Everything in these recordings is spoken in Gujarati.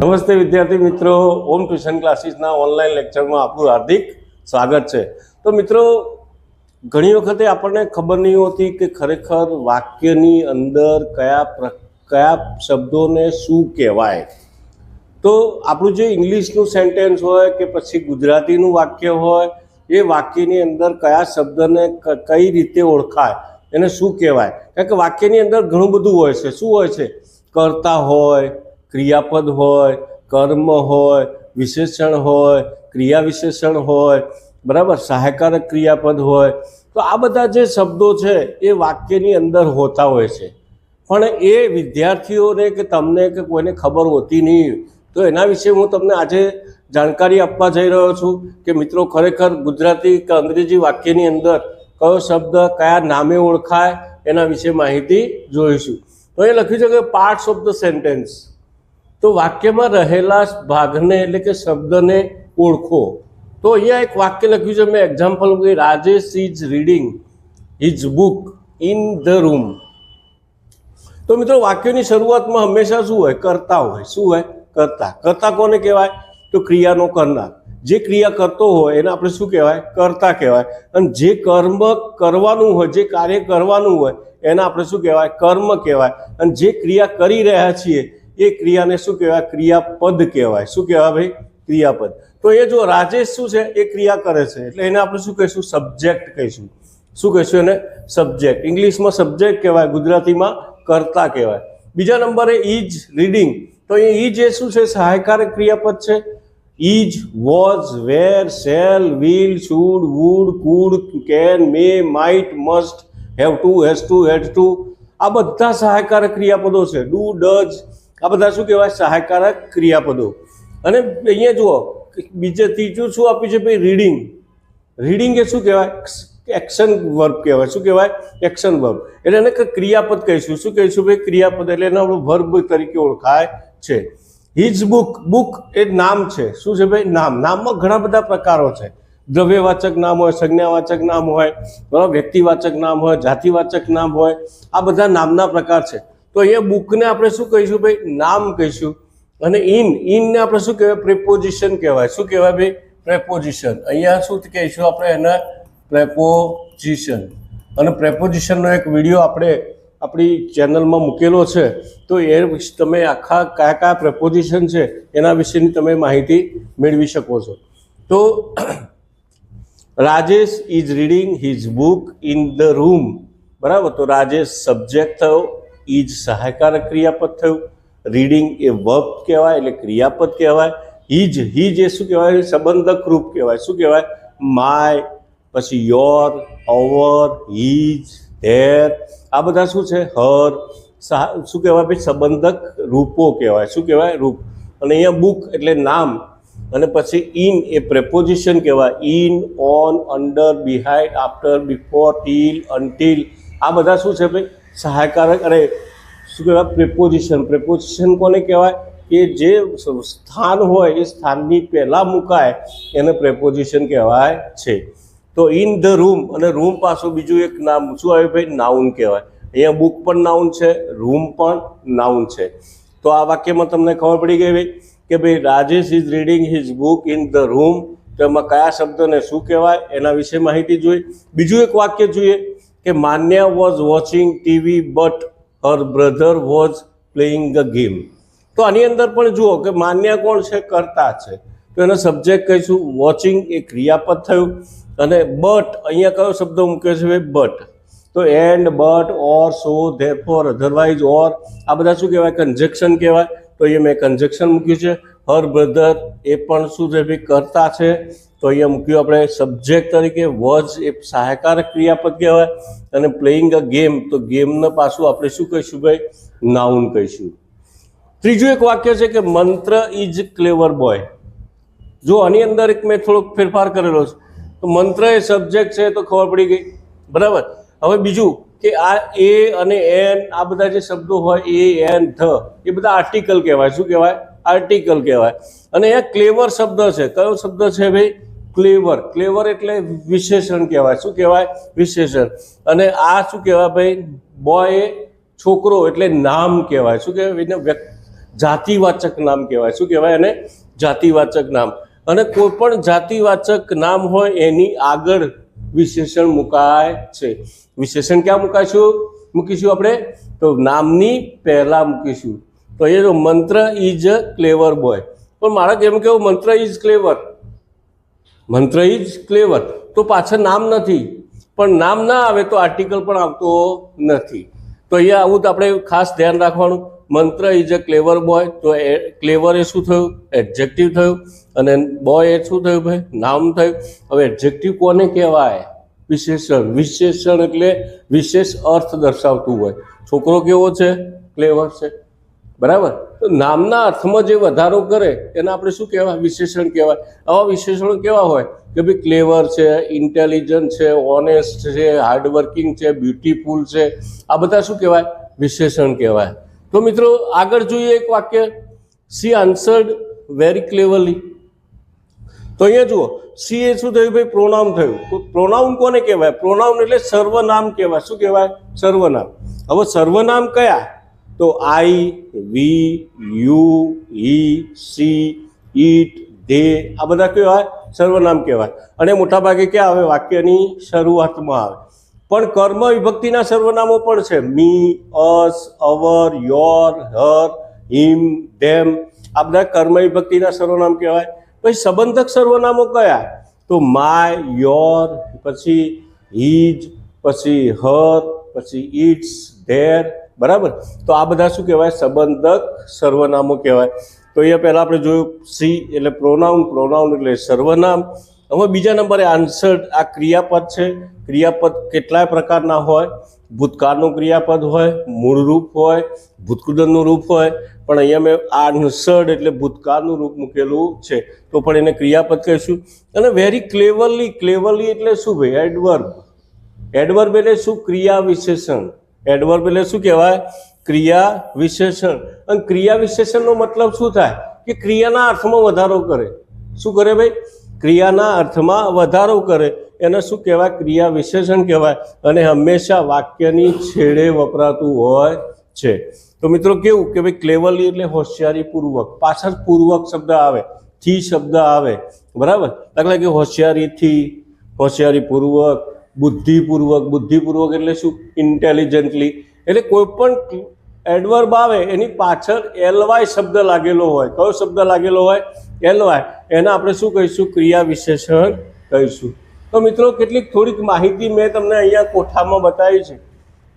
નમસ્તે વિદ્યાર્થી મિત્રો, ઓમ ટ્યુશન ક્લાસીસના ઓનલાઈન લેક્ચરમાં આપણું હાર્દિક સ્વાગત છે. તો મિત્રો, ઘણી વખતે આપણને ખબર નહીં હોતી કે ખરેખર વાક્યની અંદર કયા કયા શબ્દોને શું કહેવાય. તો આપણું જે ઇંગ્લિશનું સેન્ટેન્સ હોય કે પછી ગુજરાતીનું વાક્ય હોય એ વાક્યની અંદર કયા શબ્દને કઈ રીતે ઓળખાય, એને શું કહેવાય? કારણ કે વાક્યની અંદર ઘણું બધું હોય છે. શું હોય છે? કર્તા હોય, ક્રિયાપદ હોય, કર્મ હોય, વિશેષણ હોય ક્રિયા વિશેષણ હોય, બરાબર? સહાયકારક ક્રિયાપદ હોય. તો આ બધા જે શબ્દો છે એ વાક્યની અંદર હોતા હોય છે. પણ એ વિદ્યાર્થીઓને કે તમને કે કોઈને ખબર હોતી નહીં, તો એના વિશે હું તમને આજે જાણકારી આપવા જઈ રહ્યો છું કે મિત્રો ખરેખર ગુજરાતી કે અંગ્રેજી વાક્યની અંદર કયો શબ્દ કયા નામે ઓળખાય એના વિશે માહિતી જોઈશું. તો એ લખ્યું છે કે પાર્ટ્સ ઓફ ધ સેન્ટેન્સ તો વાક્યમાં રહેલા ભાગને એટલે કે શબ્દને ઓળખો. તો અહીંયા એક વાક્ય લખ્યું છે, મેં એક્ઝામ્પલ કે Rajesh is reading his book in the room તો મિત્રો વાક્યની શરૂઆતમાં હંમેશા શું હોય? કરતા હોય. શું હોય? કરતા. કરતા કોને કહેવાય? તો ક્રિયાનો કરનાર. જે ક્રિયા કરતો હોય એને આપણે શું કહેવાય? કરતા કહેવાય. અને જે કર્મ કરવાનું હોય, જે કાર્ય કરવાનું હોય, એને આપણે શું કહેવાય? કર્મ કહેવાય. અને જે ક્રિયા કરી રહ્યા છીએ, એ ક્રિયાને શું કહેવાય? ક્રિયાપદ કહેવાય. શું કહેવાય ભાઈ? ક્રિયાપદ. તો એ જો રાજેશ શું છે? એ ક્રિયા કરે છે. એટલે એને આપણે શું કહીશું? સબ્જેક્ટ કહીશું. શું કહીશું એને? સબ્જેક્ટ. ઇંગ્લિશમાં સબ્જેક્ટ કહેવાય, ગુજરાતીમાં કર્તા કહેવાય. બીજા નંબરે ઇજ રીડિંગ. તો એ ઇજ એ શું છે? સહાયકારક ક્રિયાપદ છે. Is was were shall will should would could can may might must have to has to had to આ બધા સહાયકારક ક્રિયાપદો છે. ડુ ડઝ આ બધા શું કહેવાય? સહાયકારક ક્રિયાપદો. અને અહીંયા જુઓ, બીજે ત્રીજું શું આપ્યું છે ભાઈ? રીડિંગ રીડિંગ એ શું કહેવાય? એક્શન વર્બ કહેવાય. શું કહેવાય? એક્શન વર્બ એટલે એને ક્રિયાપદ કહીશું. શું કહીશું ભાઈ? ક્રિયાપદ એટલે એને વર્બ તરીકે ઓળખાય છે. હિઝ બુક બુક એ નામ છે. શું છે ભાઈ? નામ. નામમાં ઘણા બધા પ્રકારો છે. દ્રવ્યવાચક નામ હોય, સંજ્ઞાવાચક નામ હોય, બરાબર? વ્યક્તિવાચક નામ હોય, જાતિવાચક નામ હોય. આ બધા નામના પ્રકાર છે. તો અહીંયા બુકને આપણે શું કહીશું ભાઈ? નામ કહીશું. અને ઇન ઇનને આપણે શું કહેવાય? પ્રેપોઝિશન કહેવાય. શું કહેવાય ભાઈ? પ્રેપોઝિશન અહીંયા શું કહીશું આપણે? એને પ્રેપોઝિશન અને પ્રેપોઝિશનનો એક વીડિયો આપણે આપણી ચેનલમાં મૂકેલો છે, તો એ તમે આખા કયા કયા પ્રેપોઝિશન છે, એના વિશેની તમે માહિતી મેળવી શકો છો. તો Rajesh is reading his book in the room બરાબર? તો રાજેશ સબ્જેક્ટ થયો ઇઝ સહાયકારક ક્રિયાપદ થયું. રીડિંગ એ વર્બ કહેવાય, એટલે ક્રિયાપદ કહેવાય. હિજ હિજ એ શું કહેવાય? સંબંધક રૂપ કહેવાય. શું કહેવાય? માય પછી યોર અવર હિજ ધેર આ બધા શું છે? હર શું કહેવાય ભાઈ? સંબંધક રૂપો કહેવાય. શું કહેવાય? રૂપ. અને અહીંયા બુક એટલે નામ. અને પછી ઇન એ પ્રેપોઝિશન કહેવાય. In on, under behind after, before, till, until. આ બધા શું છે ભાઈ? સહાયકારક અરે શું કહેવાય? પ્રેપોઝિશન પ્રેપોઝિશન કોને કહેવાય? કે જે સ્થાન હોય, એ સ્થાનની પહેલાં મુકાય, એને પ્રેપોઝિશન કહેવાય છે. તો ઇન ધ રૂમ અને રૂમ પાછું બીજું એક નામ શું આવ્યું ભાઈ? નાઉન કહેવાય. અહીંયા બુક પણ નાઉન છે રૂમ પણ નાઉન છે. તો આ વાક્યમાં તમને ખબર પડી ગઈ ભાઈ કે ભાઈ Rajesh is reading his book in the room તો એમાં કયા શબ્દને શું કહેવાય? એના વિશે માહિતી જોઈએ બીજું એક વાક્ય જોઈએ કે Manya was watching TV but her brother was playing a game તો આની અંદર પણ જુઓ કે માન્યા કોણ છે? કરતા છે. તો એનો સબ્જેક્ટ કહીશું વોચિંગ એ ક્રિયાપદ થયું. અને બટ અહીંયા કયો શબ્દ મૂક્યો છે ભાઈ? બટ તો and but or so therefore otherwise or આ બધા શું કહેવાય? કન્જેક્શન કહેવાય. તો અહીંયા મેં કન્જેક્શન મૂક્યું છે. હર બ્રધર એ પણ શું છે ભાઈ? કરતા છે. તો અહીંયા મૂક્યું આપણે સબ્જેક્ટ તરીકે વોઝ એ સહાયકારક ક્રિયાપદ કહેવાય. અને પ્લેઇંગ અ ગેમ તો ગેમને પાછું આપણે શું કહીશું ભાઈ? નાઉન કહીશું. ત્રીજું એક વાક્ય છે કે મંત્ર ઇઝ ક્લેવર બોય જો આની અંદર એક મેં થોડોક ફેરફાર કરેલો છે, તો મંત્ર એ સબ્જેક્ટ છે તો ખબર પડી ગઈ. બરાબર? હવે બીજું કે આ એ અને એન, આ બધા જે શબ્દો હોય, એ, એન, ધ, એ બધા આર્ટિકલ કહેવાય. શું કહેવાય? આર્ટિકલ કહેવાય. અને અહીંયા ક્લેવર શબ્દ છે. કયો શબ્દ છે ભાઈ? ક્લેવર ક્લેવર એટલે વિશેષણ કહેવાય. શું કહેવાય? વિશેષણ. અને આ શું કહેવાય ભાઈ? બોય છોકરો એટલે નામ કહેવાય. શું કહેવાય? જાતિવાચક નામ કહેવાય. શું કહેવાય એને? જાતિવાચક નામ. અને કોઈ પણ જાતિવાચક નામ હોય એની આગળ વિશેષણ મુકાય છે. વિશેષણ ક્યાં મુકાશું મૂકીશું આપણે? તો નામની પહેલા મૂકીશું. તો એ જો મંત્ર ઇઝ ક્લેવર બોય. પણ મારા કેમ કેવું મંત્ર ઇઝ ક્લેવર? મંત્ર ઇઝ ક્લેવર. તો પાછળ નામ નથી. પણ નામ ના આવે તો આર્ટિકલ પણ આવતો નથી. તો અહીંયા આવું તો આપણે ખાસ ધ્યાન રાખવાનું. મંત્ર ઇઝ અ ક્લેવર બોય તો એ ક્લેવર એ શું થયું? એડજેક્ટિવ થયું. અને બોય એ શું થયું ભાઈ? નામ થયું. હવે એડજેક્ટિવ કોને કહેવાય? વિશેષણ. વિશેષણ એટલે વિશેષ અર્થ દર્શાવતું હોય. છોકરો કેવો છે? ક્લેવર છે. બરાબર? તો નામના અર્થમાં જે વધારો કરે, એને આપણે શું કહેવાય? વિશેષણ કહેવાય. આવા વિશેષણો કેવા હોય? કે ભાઈ ક્લેવર છે ઇન્ટેલિજન્ટ છે ઓનેસ્ટ છે હાર્ડવર્કિંગ છે બ્યુટીફુલ છે. આ બધા શું કહેવાય? વિશેષણ કહેવાય. તો મિત્રો આગળ જોઈએ એક વાક્ય. સી આન્સર્ડ વેરી ક્લેવરલી તો અહીંયા જુઓ. સી એ શું થયું ભાઈ? પ્રોનાઉન થયું. પ્રોનાઉન કોને કહેવાય? પ્રોનાઉન એટલે સર્વનામ કહેવાય. શું કહેવાય? સર્વનામ. હવે સર્વનામ કયા? તો I we you he she it they આ બધા કહેવાય? સર્વનામ કહેવાય. અને મોટાભાગે ક્યાં આવે? વાક્યની શરૂઆતમાં આવે. પણ કર્મ વિભક્તિના સર્વનામો પણ છે. Me, us, our, your, her, him, them. આ બધા કર્મ વિભક્તિના સર્વનામ કહેવાય. પછી સંબંધક સર્વનામો કયા? તો માય, યોર, પછી હીજ, પછી હર, પછી ઇટ્સ ધેર. બરાબર? તો આ બધા શું કહેવાય? સંબંધક સર્વનામો કહેવાય. તો અહીંયા પહેલાં આપણે જોયું સી એટલે પ્રોનાઉન પ્રોનાઉન એટલે સર્વનામ. હવે બીજા નંબરે આન્સર્ડ આ ક્રિયાપદ છે. ક્રિયાપદ કેટલાય પ્રકારના હોય. ભૂતકાળનું ક્રિયાપદ હોય મૂળ રૂપ હોય, ભૂતકૃદનનું રૂપ હોય. પણ અહીંયા મેં આન્સર્ડ એટલે ભૂતકાળનું રૂપ મૂકેલું છે. તો પણ એને ક્રિયાપદ કહીશું. અને વેરી ક્લેવરલી ક્લેવરલી એટલે શું ભાઈ? એડવર્બ એડવર્બ એટલે શું? ક્રિયા વિશેષણ. એડવર્બ એટલે શું કહેવાય? ક્રિયા વિશેષણ. અને ક્રિયા વિશેષણનો મતલબ શું થાય? કે ક્રિયાના અર્થમાં વધારો કરે. શું કરે ભાઈ? ક્રિયાના અર્થમાં વધારો કરે. એને શું કહેવાય? ક્રિયા વિશેષણ કહેવાય. અને હંમેશા વાક્યની છેડે વપરાતું હોય છે. તો મિત્રો કેવું કે ભાઈ ક્લેવરલી એટલે હોશિયારીપૂર્વક પાછળ પૂર્વક શબ્દ આવે, થી શબ્દ આવે. બરાબર? દાખલા કે હોશિયારીથી, હોશિયારીપૂર્વક, બુદ્ધિપૂર્વક. બુદ્ધિપૂર્વક એટલે શું? ઇન્ટેલિજન્ટલી. એટલે કોઈ પણ એડવર્બ આવે, એની પાછળ એલવાય શબ્દ લાગેલો હોય. કયો શબ્દ લાગેલો હોય? એલવાય એને આપણે શું કહીશું? ક્રિયા વિશેષણ કહીશું. તો મિત્રો, કેટલીક થોડીક માહિતી મેં તમને અહીંયા કોઠામાં બતાવી છે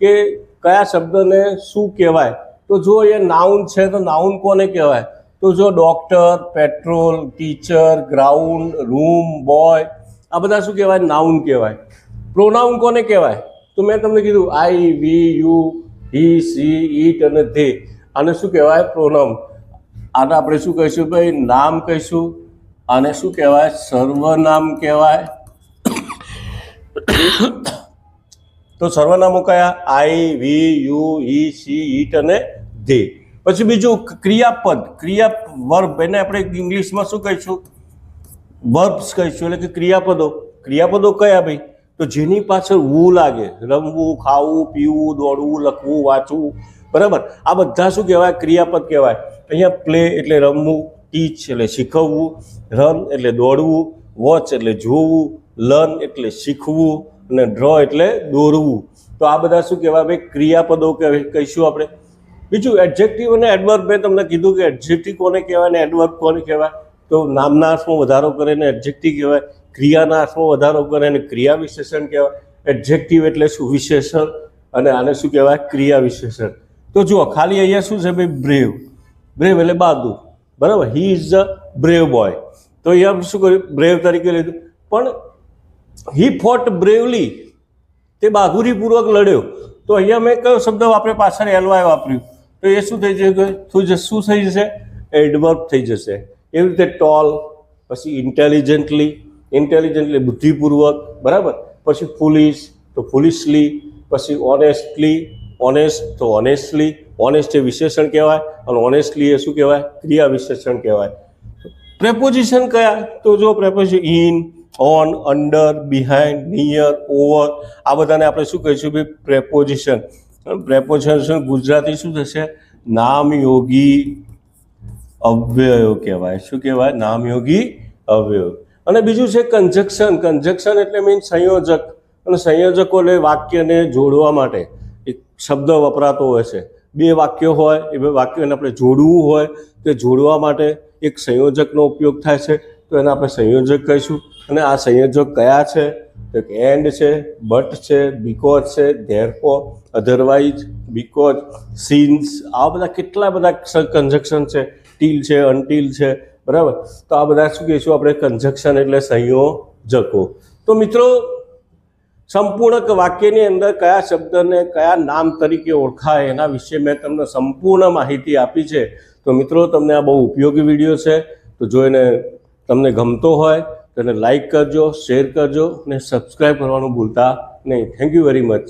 કે કયા શબ્દને શું કહેવાય. તો જો એ નાઉન છે, તો નાઉન કોને કહેવાય? તો જો doctor petrol teacher ground room boy આ બધા શું કહેવાય? નાઉન કહેવાય. પ્રોનાઉન કોને કહેવાય? તો મેં તમને કીધું I we you he she ઈટ અને ધે આને શું કહેવાય? પ્રોનાઉન આને આપણે શું કહીશું ભાઈ? નામ કહીશું. આને શું કહેવાય? સર્વનામ કહેવાય. તો સર્વનામો કયા? આઈ, વી, યુ, ઈ, સી, ઈટ અને ધે. પછી બીજું ક્રિયાપદ. ક્રિયા વર્બ એને આપણે ઇંગ્લિશમાં શું કહીશું? વર્બ્સ કહીશું. એટલે કે ક્રિયાપદો. ક્રિયાપદો કયા ભાઈ? તો જેની પાછળ વુ લાગે, રમવું, ખાવું, પીવું, દોડવું, લખવું, વાંચવું, બરાબર? આ બધા શું કહેવાય? ક્રિયાપદ કહેવાય. અહીંયા પ્લે એટલે રમવું, ટીચ એટલે શીખવવું, રન એટલે દોડવું, વોચ એટલે જોવું, લર્ન એટલે શીખવું, અને ડ્રો એટલે દોરવું. તો આ બધા શું કહેવાય ભાઈ? ક્રિયાપદો કહીશું આપણે. બીજું એડજેક્ટિવ અને એડવર્બ મેં તમને કીધું કે એડજેક્ટિવ કોને કહેવાય ને એડવર્બ કોને કહેવાય? તો નામના અર્થમાં વધારો કરે ને એડજેક્ટિવ કહેવાય. ક્રિયાના શું વધારો કરે અને ક્રિયા વિશેષણ કહેવાય એડજેક્ટિવ એટલે શું? વિશેષણ. અને આને શું કહેવાય? ક્રિયા વિશેષણ. તો જુઓ, ખાલી અહીંયા શું છે ભાઈ? બ્રેવ બ્રેવ એટલે બહાદુર. બરાબર? He is the brave boy તો અહીંયા શું કર્યું? બ્રેવ તરીકે લીધું. પણ હી ફોટ બ્રેવલી તે બહાદુરીપૂર્વક લડ્યો. તો અહીંયા મેં કયો શબ્દ વાપરે પાછળ એલવાય વાપર્યું. તો એ શું થઈ જશે? શું શું થઈ જશે? એડવર્બ થઈ જશે. એવી રીતે ટોલ પછી ઇન્ટેલિજન્ટલી ઇન્ટેલિજન્ટલી બુદ્ધિપૂર્વક, બરાબર? પછી ફુલિશ તો ફુલિશલી પછી ઓનેસ્ટલી ઓનેસ્ટ તો ઓનેસ્ટલી ઓનેસ્ટ એ વિશેષણ કહેવાય, અને ઓનેસ્ટલી એ શું કહેવાય? ક્રિયા વિશેષણ કહેવાય. પ્રેપોઝિશન કયા? તો જો preposition in on under behind near over આ બધાને આપણે શું કહીશું ભાઈ? પ્રેપોઝિશન પ્રેપોઝિશન ગુજરાતી શું થશે? નામયોગી અવ્યયો કહેવાય. શું કહેવાય? નામયોગી અવ્યયો. અને બીજું છે કન્જક્શન કન્જક્શન એટલે મીન સંયોજક. અને સંયોજકો એટલે વાક્યને જોડવા માટે. એક શબ્દ વપરાતો હોય છે. બે વાક્યો હોય, એ બે વાક્યોને આપણે જોડવું હોય, તે જોડવા માટે એક સંયોજકનો ઉપયોગ થાય છે. તો એને આપણે સંયોજક કહીશું. અને આ સંયોજક કયા છે? તો એન્ડ છે બટ છે બીકોઝ છે ધેરફો અધરવાઇઝ બીકોઝ સીન્સ આવા બધા કેટલા બધા કન્જક્શન છે. ટીલ છે અનટીલ છે બરાબર? તો આ બધા શું કહીશું? આપણે કન્જક્શન એટલે સંયોજકો. તો મિત્રો, સંપૂર્ણ વાક્યની અંદર કયા શબ્દને કયા નામ તરીકે ઓળખાય એના વિશે મેં તમને સંપૂર્ણ માહિતી આપી છે. તો મિત્રો, તમને આ બહુ ઉપયોગી વીડિયો છે. તો જો એને તમને ગમતો હોય, તો એને લાઈક કરજો શેર કરજો અને સબસ્ક્રાઈબ કરવાનું ભૂલતા નહીં. Thank you very much